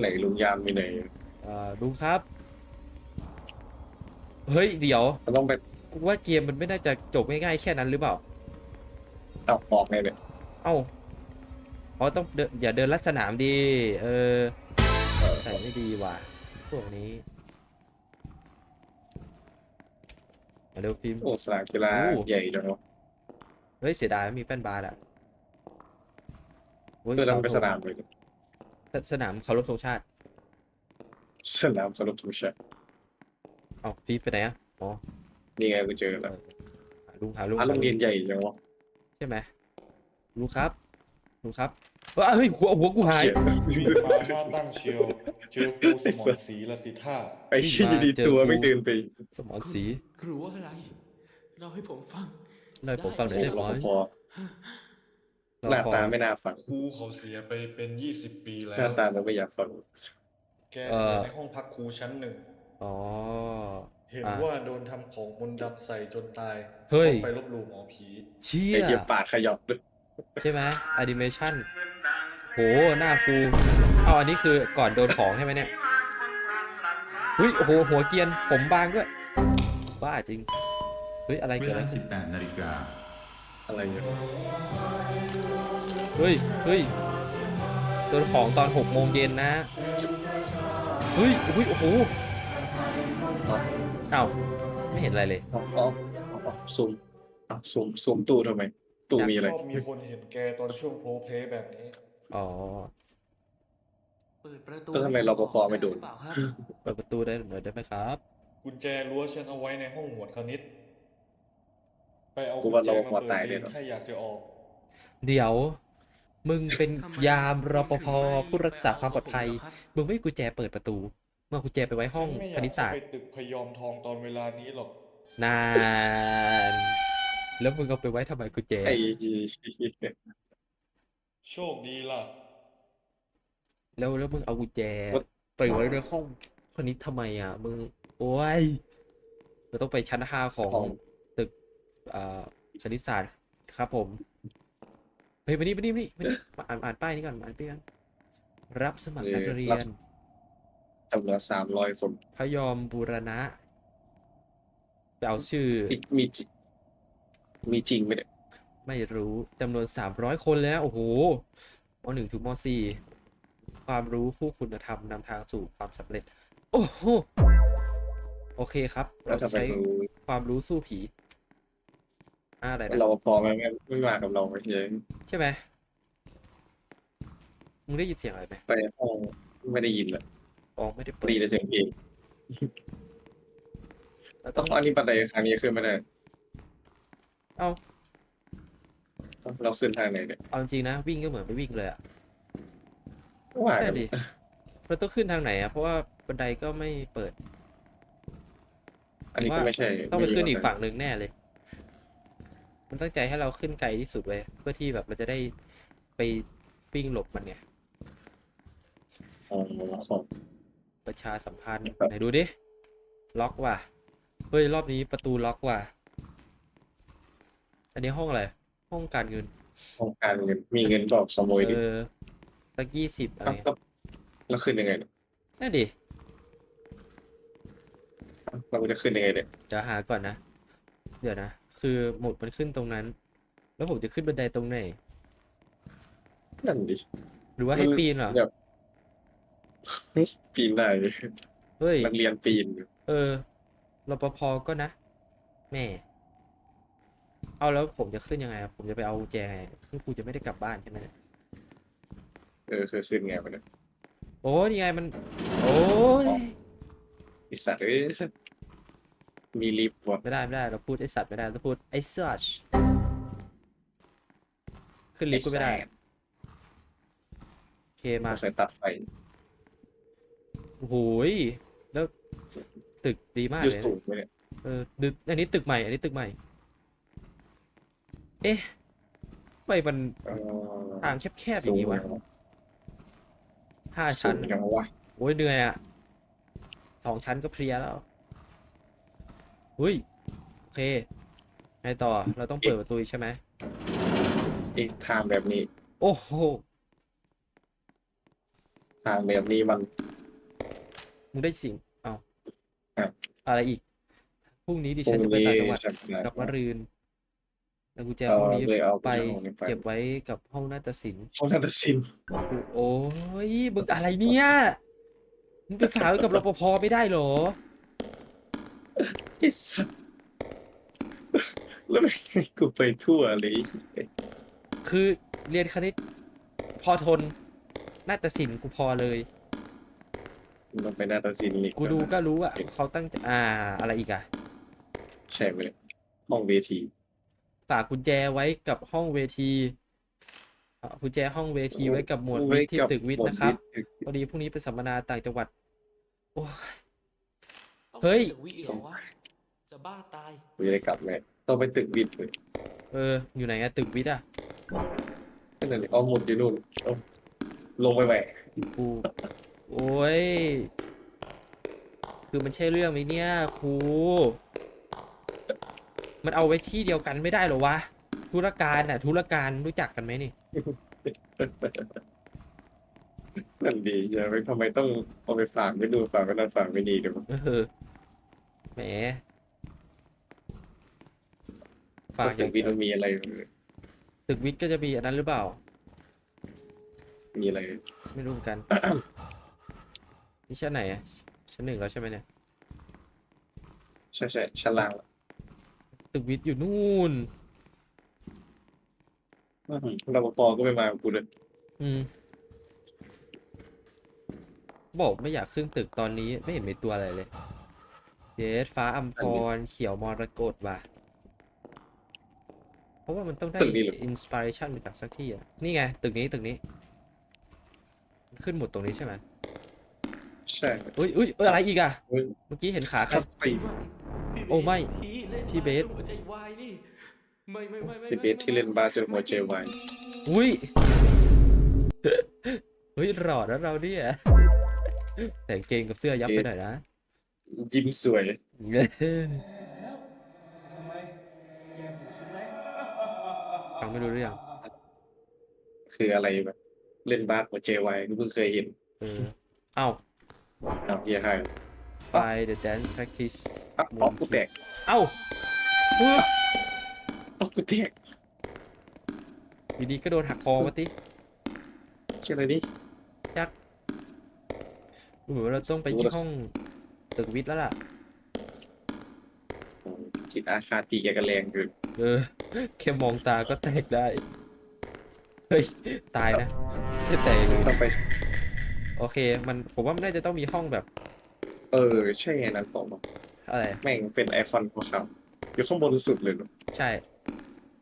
ไหนลุงยามมีไหนเอ่อลุงครับ เฮ้ย เดี๋ยวมันต้องไปกูว่าเกมมันไม่น่าจะจบง่ายๆแค่นั้นหรือเปล่า เอาออกไงเนี่ยเอ้าอ๋อต้องเดินอย่าเดินลัดสนามดี เออใส่ไม่ดีว่ะ พวกนี้มาเร็วฟิล์ม โอ้สนามกีฬาโอ้ ใหญ่จังวะเฮ้ยเสียดายไม่มีแป้นบาสอะโยคือต้องไปเสนามเลย สสนามเคารพธงชาติ สนามสรุปทุกชาติเอ้าฟิล์มไปไหนอะอ๋อนี่ไงกูเจอแล้วหาลุงหาลุงอะโรงเรียนใหญ่จังวะใช่ไหมลุงครับลุงครับเอ้ยเฮ้ยหัวหัวกูหายเขียนมาหน้าตั้งเชียว เจอครูสมรศรีละสิท่า ไอ้ชี้ดีๆตัวไม่เดินไปสมอนสีรู้ว่าอะไร เราให้ผมฟัง เล่าให้ผมฟังหน่อยได้ไหมพอ หน้าตาไม่น่าฟังครูเขาเสียไปเป็น20ปีแล้หน้าว ตาเราไม่อยากฟังแกเสียในห้องพักครูชั้นหนึ่ง อ๋อ เห็นอะว่าโดนทำของมนต์ดำใส่จนตายเฮ้ย ต้องไปลบหลู่หมอผี เชี่ไอ้ยเหี้ยปากขยับด้วยใช่ไหมแอนิเมชันโหหน้าฟูเอาอันนี้คือก่อนโดนของใช่ไหมเนี่ยเฮ้ยโอ้โหหัวเกรียนผมบางด้วยบ้าจริงเฮ้ยอะไรเวเกิดอะไรลาขึ้น 18นาฬิกาอะไรเนี่ย เฮ้ยเฮ้ยโดนของตอนหกโมงเย็นนะเฮ้ยเฮ้ยโอ้โหเอ้าไม่เห็นอะไรเลยอ๋ออ๋ออ๋อซูมอ๋อซูมซูมตู้ทำไม ตู้มีอะไร ชอบมีคนเห็นแกตอนช่วงโพลเพลย์แบบนี้ อ๋อเปิดประตูแล้วทำไมรปภไม่โดนหรือเปล่าครับเปิดประตูได้หน่อยได้ไหมครับ กุญแจรั้วฉันเอาไว้ในห้องหมวดคณิต ไปเอากูกุญว่าแจรปมาภเปิดตายเอแน่งนอนถ้าอยากจะออก เดี๋ยว มึงเป็นยามรปภผู้รักษาความปลอดภัย มึงไม่มีกุญแจเปิดประตูมึงเอากุญแจไปไว้ห้องฉันไม่อคยากณิตศาสตเข้าร์ไปตึกพยอมทองตอนเวลานี้หรอก นาน แล้วมึงเอาไปไว้ทำไมกุญแจ ไอ้โชคดีล่ะ แล้วแล้วมึงเอากุญแจไปไว้ในห้องคณิตทำไมอะ มึง โอ้ยเราต้องไปชั้นห้าของของตึกอ่าคณิตศาสตร์ครับผมเฮ้ยมานี่มานี่มานี่มานี่มาอ่านอ่านป้ายนี้ก่อนมาอ่านป้ายกันรับสมัครนักเรียนจำนวนสามร้อยคนพยอมบูรณะไปเอาชื่อ มีจริงมีจริงไหมเนี่ยไม่รู้จำนวน300คนเลยนะโอ้โหมหนึ่งถึงมสี่ความรู้คู่คุณธรรมนำทางสู่ความสำเร็จ โอ้โหโอเคครับแล้เราวจะทำไมใช้รู้ความรู้สู้ผี อ่าอะไรนะเราพอมันไม่ไม่มากับเราไม่ใช่ใช่ไหมมึงได้ยินเสียงอะไรไหมไปห้องไม่ได้ยินเลยอ๋อไม่ได้เปิดดีแต่เสียงเพลงเราต้ต้อองงอันนี้บันไดครั้งนี้ขึ้นไม่ได้เอาเราขึ้นทางไหนเนี่ยเอาจริงๆนะวิ่งก็เหมือนไม่วิ่งเลยอะว่านั่กันนดิเราต้องขึ้นทางไหนอะเพราะว่าบันไดก็ไม่เปิด อันนี้ก็ไม่ใช่ต้องไปขึ้นอีกม่รู้ฝั่งหนึ่งแน่เลย มันตั้งใจให้เราขึ้นไกลที่สุดเว้ยเพื่อที่แบบเราจะได้ไปวิ่งหลบมันไงอ๋อของประชาสัมพันธ์ครับไหนดูดิ ล็อกว่ะ เฮ้ย รอบนี้ประตูล็อกว่ะ อันนี้ห้องอะไร ห้องการเงิน ของการเงินมีเงินก็ขโมยเอดิอสักยี่สิบอะไรแล้วเงี้ยก็แล้วขึ้นยังไงเนี่ยนั่นดิ เราจะขึ้นยังไงเนี่ยจะหาก่อนนะ เดี๋ยวนะ คือหมุดมันขึ้นตรงนั้น แล้วผมจะขึ้นบันไดตรงไหน นั่นดิหรือว่าให้ปีนเหรอ แบบปีนได้ดิเฮ้ย นักเรียนปีน เออรปภก็นะแม่ เอาแล้วผมจะขึ้นยังไงอะผมจะไปเอากุญแจไงนี่กูจะไม่ได้กลับบ้านใช่ไหมเนี่ยเออคือขึ้นไงวะเนี่ยโอ้ยนี่ไงมัน โอ้ย ไอสัตว์เอ้ย มีลิฟต์ว่ะไม่ได้ไม่ได้เราพูดไอสัตว์ไม่ได้เราพูดไอสัชขึ้นลิฟต์ก็ไม่ได้โอเคมามาใส่ตัดไฟโอ้โหยแล้วตึกดีมากยูเลยสูนะงไหมเนี่ยเออดึกอันนี้ตึกใหม่ อันนี้ตึกใหม่ เอ๊ะทำไมมันเออทางแคบๆอสูย่างงนี้วะยังวะห้าสูชั้นงยังวะโอ้ยเหนื่อยอะสองชั้นก็เพลียแล้ว อุ้ยโอเคไงต่อเราต้องเปิดประตูอีกใช่ไหมอีกทางแบบนี้ โอ้โหทางแบบนี้มัน มึงได้สิ่งเอาครับอะไรอีกพรุ่งนี้ดิพรุ่ฉันงจะไปนี้ต่างจังหวัดจะไปกับมะรืนแล้วกุญแจเอาพวกนี้เลยเอาไปห้องนี้ไปเก็บไว้กับห้องนาฏศิลป์ห้องนาฏศิลป์โอ้ยมึงอะไรเนี่ยมึงไปฝากไว้กับรปภไม่ได้เหรอ ไอ้สัสแล้วไม่ให้กูไปทั่วเลยคือเรียนคณิต พอทนนาฏศิลป์กูพอเลย มันไปนาฏศิลป์อีกกูดูก็รู้อะเขาตั้งใจอ่า อะไรอีกอะ ใช่ไหมเนี่ยห้องเวที ฝากกุญแจไว้กับห้องเวทีฝากกุญแจห้องเวทีไว้กับหมวดวิทย์ที่ไกับตึกวิทย์หมวดนะครับตึกพอดีพรุ่งนี้เป็นสัมมนาต่างจังหวัด โอ้ยต้องเฮ้ยไปวิเหรอวะ จะบ้าตาย กูจะได้กลับไหมต้องไปตึกวิทย์เลยเออ อยู่ไหนอะตึกวิทย์อะแค่นั้นเองอ๋อหมดอยู่นู่นเอาลงไปไหมกู โอ้ย คือมันใช่เรื่องไหมเนี่ยครู มันเอาไว้ที่เดียวกันไม่ได้เหรอวะ ธุรการน่ะ ธุรการรู้จักกันไหมนี่ นั่นดีใช่ไหมทำไมต้องเอาไปฝากไม่ดูฝากไม่นั่นฝากไม่ดีเดี๋ยวเออ แหม ฝากอตึย่ากงวิทย์มันมีอะไร ตึกวิทย์ก็จะมีอันนั้นหรือเปล่า มีอะไร ไม่รู้เหมือนกัน นี่ชั้นไหนอะชั้นหนึ่งแล้วใช่ไหมเนี่ย ใช่ใช่ชั้นล่างตึกวิทย์อยู่นู่นรปภก็ไม่มากับกูเลยอืม บอกไม่อยากขึ้นตึกตอนนี้ไม่เห็นมีตัวอะไรเลย เดสฟ้าอัมพรเขียวมรกตว่ะ เพราะว่ามันต้องได้อินสปิเรชันมาจากสักที่อะ นี่ไง ตึกนี้ตึกนี้ ขึ้นหมดตรงนี้ใช่ไหมใช่อุ้ยอุ้ยเอ้ยอะไรอีกอะ เฮ้ยเมื่อกี้เห็นขาใครคัสซีนโอ้ไม่ที่เล่นพี่เบสจนหัวใจวายนี่ไม่ไม่ไม่ไม่เป็นเบสที่เล่นบาสจนหัวใจวาย อุ้ย เฮ้ยหล่อแล้วเราเนี่ย แต่งเกงกับเสื้อยับไปหน่อยนะ ยิ้มสวยฟั ไม่รู้เรื่องคืออะไรแบบเล่นบาสหัวใจวายกูเพิ่งเคยเห็นเออเอ้าอ้าวเฮียให้ by the dance practice อ้าวอ๋อกูแตกเอ้าเฮ้ยอ๋อกูแตกอยู่ดีก็โดนหักคอมาติเชื่ออะไรนี่เหมือนว่าเราต้องไปที่ห้องตึกวิทย์แล้วล่ะโอ้จิตอาคาตีแกกันแรงเกินเออ แค่มองตาก็แตกได้ เฮ้ย ตายนะไม่แตกเลยต้องไป โอเค มันผมว่ามันน่าจะต้องมีห้องแบบ เออ ใช่ไงนั้นต่อมาอะไร แม่งเป็นไอคอนขาวๆอยู่ข้างบนสุดเลยเนอะใช่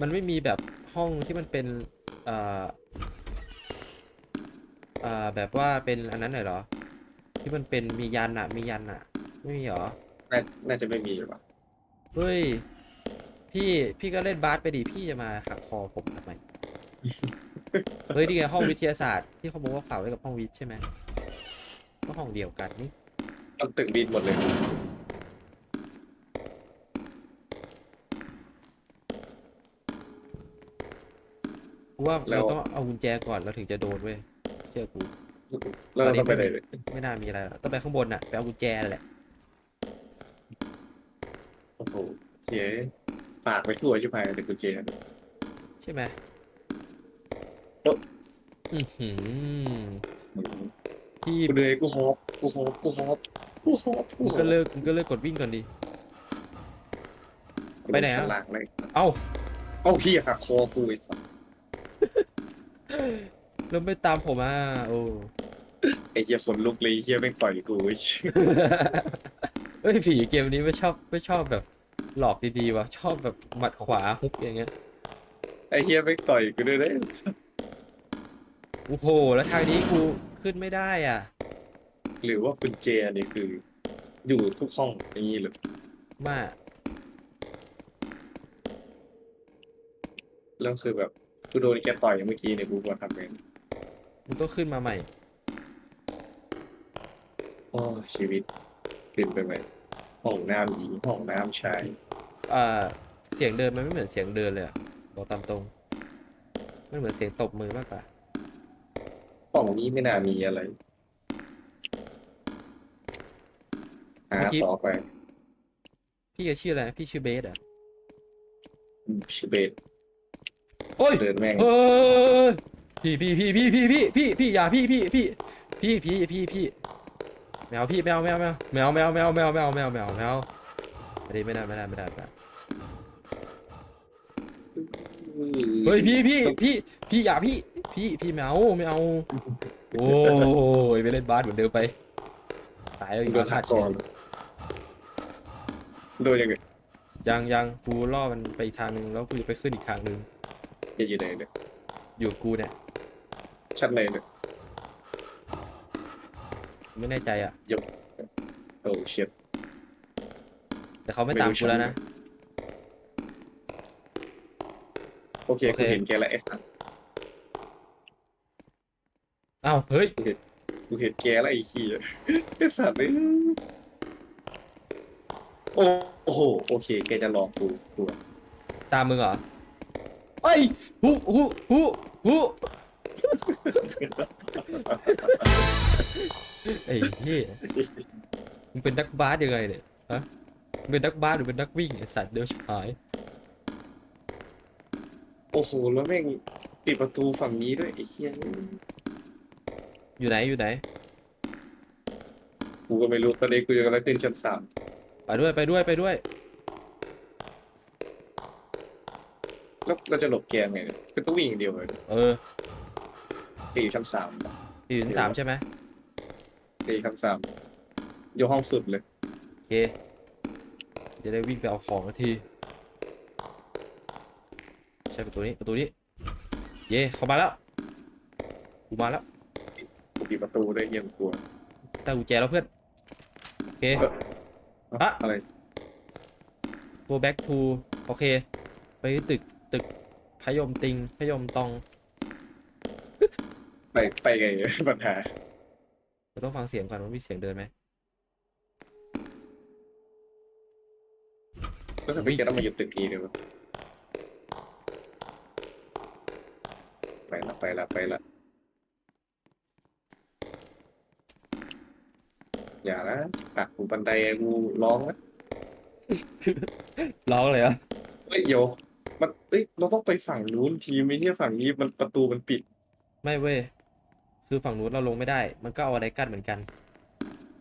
มันไม่มีแบบห้องที่มันเป็นเอ่อเอ่อแบบว่าเป็นอันนั้นหน่อยเหรอ ที่มันเป็นมียันอะมียันอะไม่มีเหรอ น่าน่าจะไม่มีหรือเปล่า เฮ้ย พี่พี่ก็เล่นบาสไปดิพี่จะมาหักคอผมทำไม เฮ้ยนี่ไงห้องวิทยาศาสตร์ที่เขาบอกว่าฝากไว้กับห้องวิทย์ใช่ไหมก็ห้องเดียวกันนี่ต้องตึกบินหมดเลย กูว่าแล้เราวต้องเอากุญแจก่อนเราถึงจะโดนเว้ยเชื่อกู แล้วเราต้องไปไหนเลยไม่น่ามีอะไรหรอกต้องไปข้างบนน่ะไปเอากุญแจนั่นแหละโอ้โหเจ๊ ฝากไปทั่วใช่ไหมแต่กูเจนใช่ไหมโอ๊ะอือหือพี่กูเหนื่อยกูฮอบกูฮอบกูฮอบกูฮอบมึงก็เลิกมึงก็เลิกกดวิ่งก่อนดิ ไปไหนอะชั้ล่างเลยเอ้าเอ้าพี่หักคอกูไอ้สัสแล้วไม่ตามผมอะโอ้ ไอ้เหี้ยขนลุกเลยไอ้เหี้ยแม่งต่อยกูไอ้เฮ้ยผีเกมนี้ไม่ชอบไม่ชอบแบบ หลอกดีๆว่ะชอบแบบหมัดขวาฮุกอย่างเงี้ยไอ้เหี้ยแม่งต่อยกูด้วยนะโอ้โหแล้วทางนี้กูขึ้นไม่ได้อะ หรือว่ากุญแจนี่คือ อยู่ทุกห้องอย่างนี้เหรอมาแล้วคือแบบกูโดนแกต่อยเมื่อกี้เนี่ยกูควรทำไงมึงต้องขึ้นมาใหม่ โอ้ชีวิตขึ้นไปไหมห้องน้ำหญิงห้องน้ำชาย เสียงเดินมันไม่เหมือนเสียงเดินเลยอะบอกตามตรงมันเหมือนเสียงตบมือมากกว่า กล่องนี้ไม่น่ามีอะไรหาเมื่อกี้ ต่อไปพี่จะชื่ออะไรพี่ชื่อเบสอะชื่อเบสโอ้ยเดินแม่งพี่พี่พี่พี่พี่พี่พี่พี่อย่าพี่พี่พี่พี่พี่พี่พี่แมวพี่แมวแมวแมวแมวแมวแมวแมวแมวแมวแมวแมว ไม่ได้ไม่ได้ไม่ได้ไม่ได้ไม่ได้เฮ้ยพี่พี่พี่พี่อย่าพี่ พี่พี่แมวไม่เอา โอ้ยไปเล่นบาสเหมือนเดิมไป ตายแล้วอีกโดแล้นวหัขาดกเขก่อนนโดนยังไงยังยังกูล่อมันไปอีกทางหนึ่งแล้วกูจะไปขึ้นอีกทางหนึ่งจะอยู่ไหนเนี่ยอยู่กับกูเนี่ยชั้นไหนเนี่ยไม่แน่ใจอะโอ้เชีย แต่เขาไม่ไม่ตามรู้กูแล้วชั้นนะ โอเคโอเค กูเห็นแกแล้วไอ้สัสอ้าวเฮ้ยกูเห็นแกแล้วไอ้ขี้ยไอ้สัตว์เลยโอ้โอ้โหโอเคแกจะหลอกกูกูอะตามมึงเหรอเอ้ยฮูฮูฮูฮูไอ้เหี้ยมึงเป็นนักบาสยังไงเนี่ยฮะมึง เป็นนักบาสหรือเป็นนักวิ่งไอ้สัตว์เดินชิบหาย โอ้โห แล้วแม่งปิดประตูฝั่งนี้ด้วยไอ้เหี้ยอยู่ไหนอยู่ไหน กูก็ไม่รู้ตอนนี้กูจะกำลังขึ้นชั้นสามไปด้วยไปด้วยไปด้วย แล้วเราจะหลบแกไงเนี่ยคือต้องวิ่งอย่างเดียวเลยเออแกอยู่ชั้นสามอยู่ชั้นสามใช่ไหมแกอยู่ชั้นสามอยู่ห้องสุดเลย โอเค จะได้วิ่งไปเอาของสักที ใช่ประตูนี้ประตูนี้ เย่เข้ามาแล้ว กูมาแล้วกูปิดประตูได้วยเหี้ยังกลัวได้กุญแจแล้วเพื่อน โอเคเอ้าอะ อะไร go back to โอเค ไปตึกตึกพยมติงพยมตอง ไปไปไงปัญหาเราต้องฟังเสียงก่อนว่ามีเสียงเดินไหม ก็จะไปแกต้องมาอยู่ตึกนี้เลยวะไปละไปละไปละอย่านะอะกูบันไดกูร้องนะร้องเลยเหรอะเฮ้ยโยมันเอ้ยเราต้องไปฝั่งนู้นทีไม่ใช่ฝั่งนี้มันประตูมันปิด ไม่เว้ยคือฝั่งนู้นเราลงไม่ได้ มันก็เอาอะไรกั้นเหมือนกัน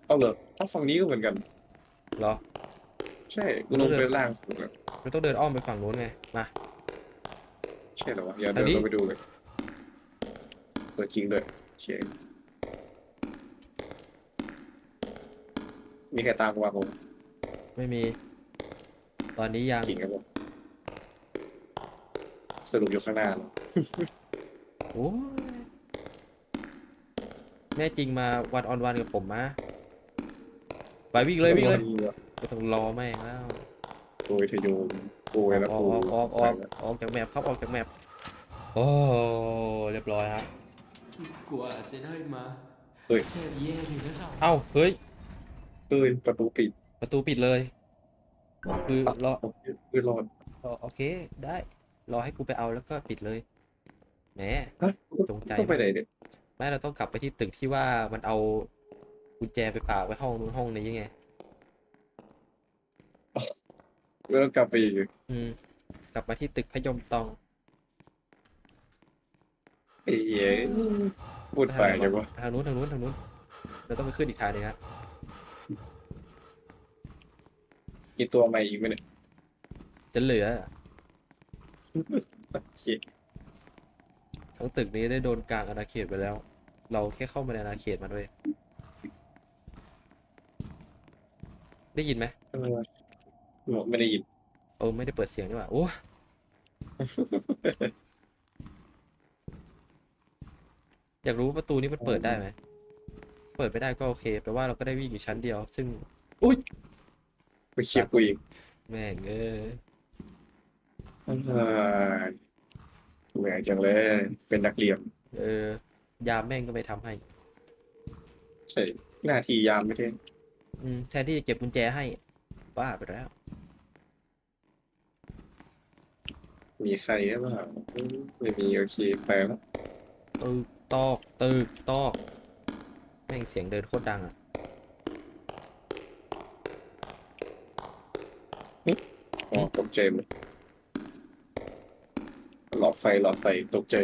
เอาเหรอเอาฝั่งนี้ก็เหมือนกันเหรอ ใช่กูลงไปล่างสุดแล้วเราต้องเดินอ้อมไปฝั่งนู้นไง มา ใช่เหรอวะอย่าอัเดินนนี้ลงไปดูเลยเปิดจริงด้วยเชยมีใครตามกูมาผมไม่มี ตอนนี้ยังจริงครับผมสรุปอยู่ข้างหน้าเหรอโอ้ยแน่จริงมาวันออนวันกับผมมาไปวิ่งเลยวิ่งเลย ไม่ต้องรอแม่งแล้วโอ้ยทะโยมโอ้ยแล้วออกูกออกออกออกออกจากแมปครับออกจากแมปโอ้เรียบร้อยฮะกว่าจะได้มาเฮ้ยแค่แย่เลยนะครับเอ้าเฮ้ยเอ้ยประตูปิดประตูปิดเลย คือรอเอ้ยรอดรอโอเคได้ รอให้กูไปเอาแล้วก็ปิดเลยแหมฮะจงใจ ต้องไปไหนเนี่ยไม่เราต้องกลับไปที่ตึกที่ว่ามันเอากุญแจไปฝากไว้ห้องนู้นห้องนี้ไง ไม่ต้องกลับไปอีกอืม กลับมาที่ตึกพยมตองไอ้เหี้ยพูดไปจังวะทางนู้นทางนู้นทางนู้นเราต้องไปขึ้นอีกทางหนึงฮะมีตัวใหม่อีกไหมเนี่ยจะเหลือเชี่ยทั้งตึกนี้ได้โดนกลางอาณาเขตไปแล้ว เราแค่เข้ามาในอาณาเขตมันด้วยได้ยินไหมเออ ไม่ได้ยินเออไม่ได้เปิดเสียงนี่หว่าโอ้อยากรู้ว่าประตูนี้มันเปิดได้ไหม เปิดไม่ได้ก็โอเคแปลว่าเราก็ได้วิ่งอยู่ชั้นเดียว ซึ่ง อุ้ยไปเชียร์กูอีกแม่งเอ้ยเอ้ยเหนื่อยจังเลย เป็นนักเรียนเออ ยามแม่งก็ไม่ทำให้ ใช่ หน้าที่ยามไม่ใช่อืมแทนที่จะเก็บกุญแจให้บ้าไปแล้ว มีใครหรือเปล่าไม่มีโอเคไปแล้วตึกตอกตึกตอกแม่งเสียงเดินโคตรดังอะอ๋อตกใจหมยหลอดไฟหลอดไฟตกใจ